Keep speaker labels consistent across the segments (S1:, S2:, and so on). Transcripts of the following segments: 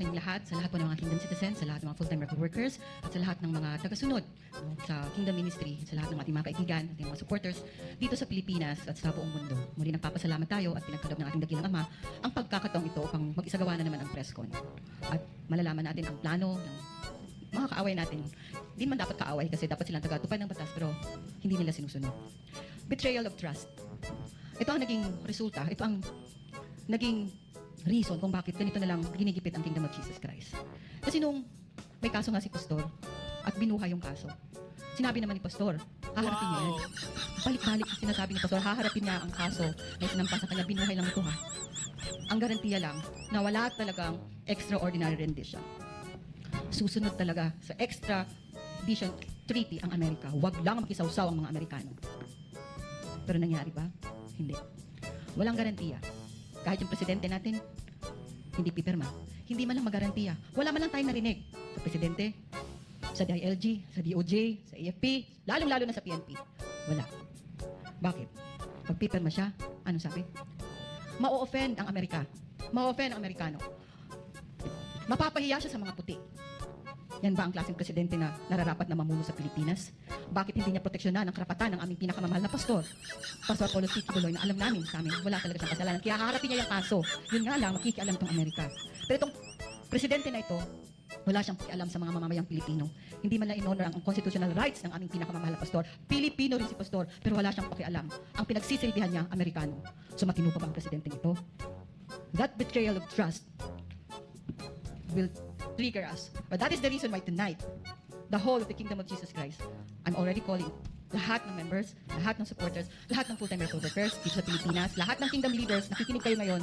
S1: sa inyong lahat, sa lahat po ng mga Kingdom citizens, sa lahat ng mga full-time record workers, at sa lahat ng mga tagasunod no, sa Kingdom Ministry, sa lahat ng ating mga kaibigan, ating mga supporters dito sa Pilipinas at sa buong mundo. Muli nagpapasalamat tayo at pinagkaloob ng ating dakilang Ama ang pagkakataong ito upang mag-isagawa na naman ang presscon. At malalaman natin ang plano ng mga kaaway natin. Hindi man dapat kaaway kasi dapat silang tagatupad ng batas pero hindi nila sinusunod. Betrayal of trust. Ito ang naging resulta. Ito ang naging reason kung bakit ganito na lang ginigipit ang Kingdom of Jesus Christ. Kasi nung may kaso nga si Pastor at binuhay yung kaso, sinabi naman ni Pastor, haharapin niya yan. Balik-balik yung sinasabi ni Pastor, haharapin niya ang kaso na sinampa sa kanya, binuhay lang ito ha. Ang garantiya lang na wala talagang extraordinary rendition. Susunod talaga sa extradition treaty ang Amerika. Huwag lang makisawsaw ang mga Amerikano. Pero nangyari ba? Hindi. Walang garantiya. Kahit yung presidente natin, hindi pipirma. Hindi man lang magarantiya. Wala man lang tayong narinig sa presidente, sa DILG, sa DOJ, sa AFP, lalong-lalo na sa PNP. Wala. Bakit? Pag pipirma siya, ano sabi? Ma-offend ang Amerika. Ma-offend ang Amerikano. Mapapahiya siya sa mga puti. Yan ba ang klaseng presidente na nararapat na mamuno sa Pilipinas? Bakit hindi niya proteksyonan ang karapatan ng aming pinakamamahal na pastor? Pastor Paulo C. Kibuloy na alam namin sa amin, wala talaga siyang kasalanan. Kaya haharapin niya yung kaso. Yun nga lang, makikialam tong Amerika. Pero itong presidente na ito, wala siyang pakialam sa mga mamamayang Pilipino. Hindi man lang in-honor ang constitutional rights ng aming pinakamamahal na pastor. Pilipino rin si pastor, pero wala siyang pakialam. Ang pinagsisilbihan niya, Amerikano. So matino pa ba ang presidente ito? That betrayal of trust will trigger us. But that is the reason why tonight, the whole of the kingdom of Jesus Christ, I'm already calling lahat ng members, lahat ng supporters, lahat ng full-time record workers dito sa Pilipinas, lahat ng kingdom leaders, nakikinig kayo ngayon,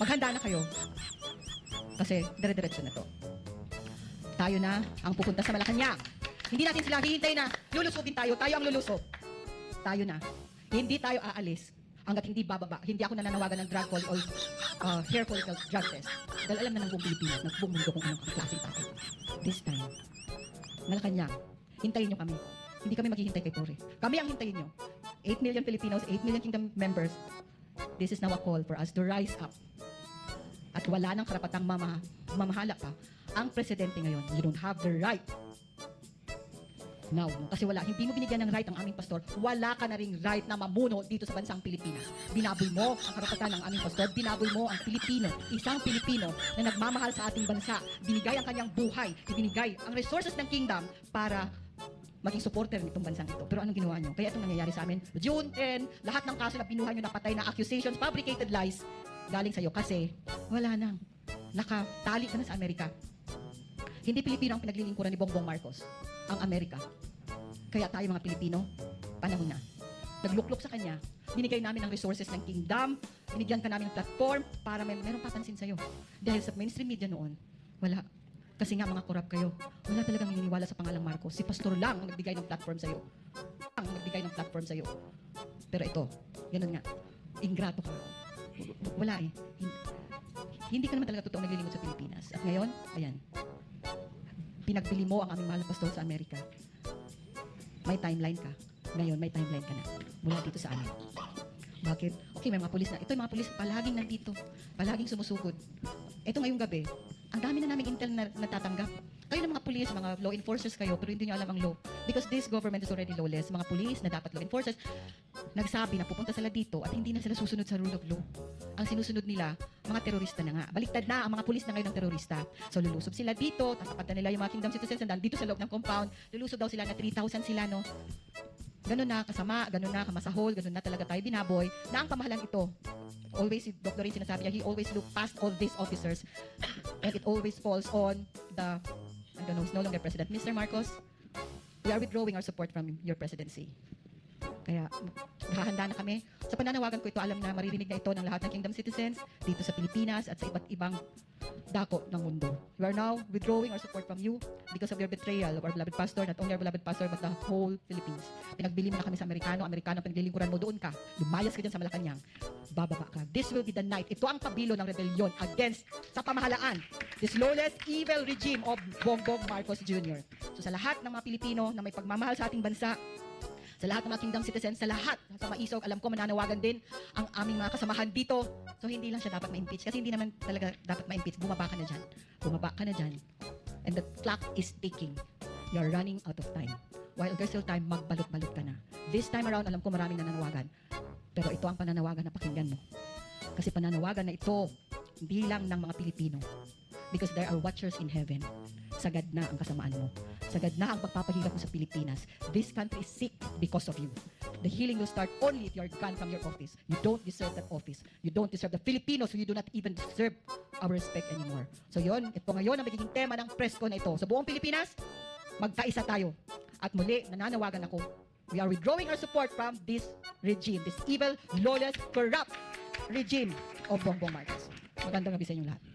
S1: maghanda na kayo. Kasi dire-diretso na to. Tayo na ang pupunta sa Malacanang. Hindi natin sila hihintay na lulusubin tayo, tayo ang lulusob. Tayo na. Hindi tayo aalis hanggat hindi bababa. Hindi ako nananawagan ng drug call or uh, hair follicle drug test. Dahil alam na ng buong Pilipinas, ng buong mundo kung anong klaseng tao. This time, Malacanang, hintayin nyo kami. Hindi kami maghihintay kay Tore. Kami ang hintayin nyo. 8 million Filipinos, 8 million kingdom members. This is now a call for us to rise up. At wala nang karapatang mama, mamahala pa ang presidente ngayon. You don't have the right Now, no? kasi wala, hindi mo binigyan ng right ang aming pastor, wala ka na ring right na mamuno dito sa bansang Pilipinas. Binaboy mo ang karapatan ng aming pastor, binaboy mo ang Pilipino, isang Pilipino na nagmamahal sa ating bansa, binigay ang kanyang buhay, ibinigay ang resources ng kingdom para maging supporter nitong bansang ito. Pero anong ginawa nyo? Kaya itong nangyayari sa amin, June 10, lahat ng kaso na binuhay nyo, napatay na accusations, fabricated lies, galing sa'yo kasi wala nang. Nakatali ka na sa Amerika. Hindi Pilipino ang pinaglilingkuran ni Bongbong Marcos, ang Amerika. Kaya tayo mga Pilipino, panahon na. Nagluklok sa kanya, binigay namin ang resources ng kingdom, binigyan ka namin ng platform para may merong papansin sa'yo. Dahil sa mainstream media noon, wala. Kasi nga mga korap kayo, wala talagang naniniwala sa pangalang Marcos. Si Pastor lang ang nagbigay ng platform sa'yo. Ang nagbigay ng platform sa'yo. Pero ito, ganun nga, ingrato ka. Wala eh. Hin- Hindi ka naman talaga totoo naglilingkod sa Pilipinas. At ngayon, ayan, pinagpili mo ang aming mahal na pastor sa Amerika. May timeline ka. Ngayon, may timeline ka na. Mula dito sa amin. Bakit? Okay, may mga pulis na. Ito yung mga pulis palaging nandito. Palaging sumusugod. Ito ngayong gabi, ang dami na naming intel na natatanggap. Kayo ng mga pulis, mga law enforcers kayo, pero hindi nyo alam ang law. Because this government is already lawless. Mga pulis na dapat law enforcers, nagsabi na pupunta sila dito at hindi na sila susunod sa rule of law. Ang sinusunod nila, mga terorista na nga. Baliktad na ang mga pulis na ngayon ng terorista. So lulusob sila dito, tatapat na nila yung mga kingdom citizens na dito sa loob ng compound. Lulusob daw sila na 3,000 sila, no? Ganun na kasama, ganun na kamasahol, ganun na talaga tayo binaboy, na ang pamahalang ito. Always, si Dr. Rin sinasabi niya, he always look past all these officers and it always falls on the, I don't know, no longer president. Mr. Marcos, we are withdrawing our support from your presidency. Kaya hahanda na kami. Sa pananawagan ko ito, alam na maririnig na ito ng lahat ng kingdom citizens dito sa Pilipinas at sa iba't ibang dako ng mundo. We are now withdrawing our support from you because of your betrayal of our beloved pastor, not only our beloved pastor, but the whole Philippines. Pinagbili mo na kami sa Amerikano, Amerikano pinaglilingkuran mo, doon ka. Lumayas ka dyan sa Malacanang. Bababa ka. This will be the night. Ito ang pabilo ng rebellion against sa pamahalaan. This lawless, evil regime of Bongbong Marcos Jr. So sa lahat ng mga Pilipino na may pagmamahal sa ating bansa, sa lahat ng mga kingdom citizens, sa lahat, sa maisog, alam ko mananawagan din ang aming mga kasamahan dito. So hindi lang siya dapat ma-impeach kasi hindi naman talaga dapat ma-impeach. Bumaba ka na dyan. Bumaba ka na dyan. And the clock is ticking. You're running out of time. While there's still time, magbalot-balot ka na. This time around, alam ko maraming nananawagan. Pero ito ang pananawagan na pakinggan mo. Kasi pananawagan na ito, hindi lang ng mga Pilipino. Because there are watchers in heaven. Sagad na ang kasamaan mo. Sagad na ang pagpapahirap mo sa Pilipinas. This country is sick because of you. The healing will start only if you are gone from your office. You don't deserve that office. You don't deserve the Filipinos. You do not even deserve our respect anymore. So yon, ito ngayon ang magiging tema ng presko na ito. Sa buong Pilipinas, magkaisa tayo. At muli, nananawagan ako, we are withdrawing our support from this regime, this evil, lawless, corrupt regime of Bongbong Marcos. Magandang gabi sa inyo lahat.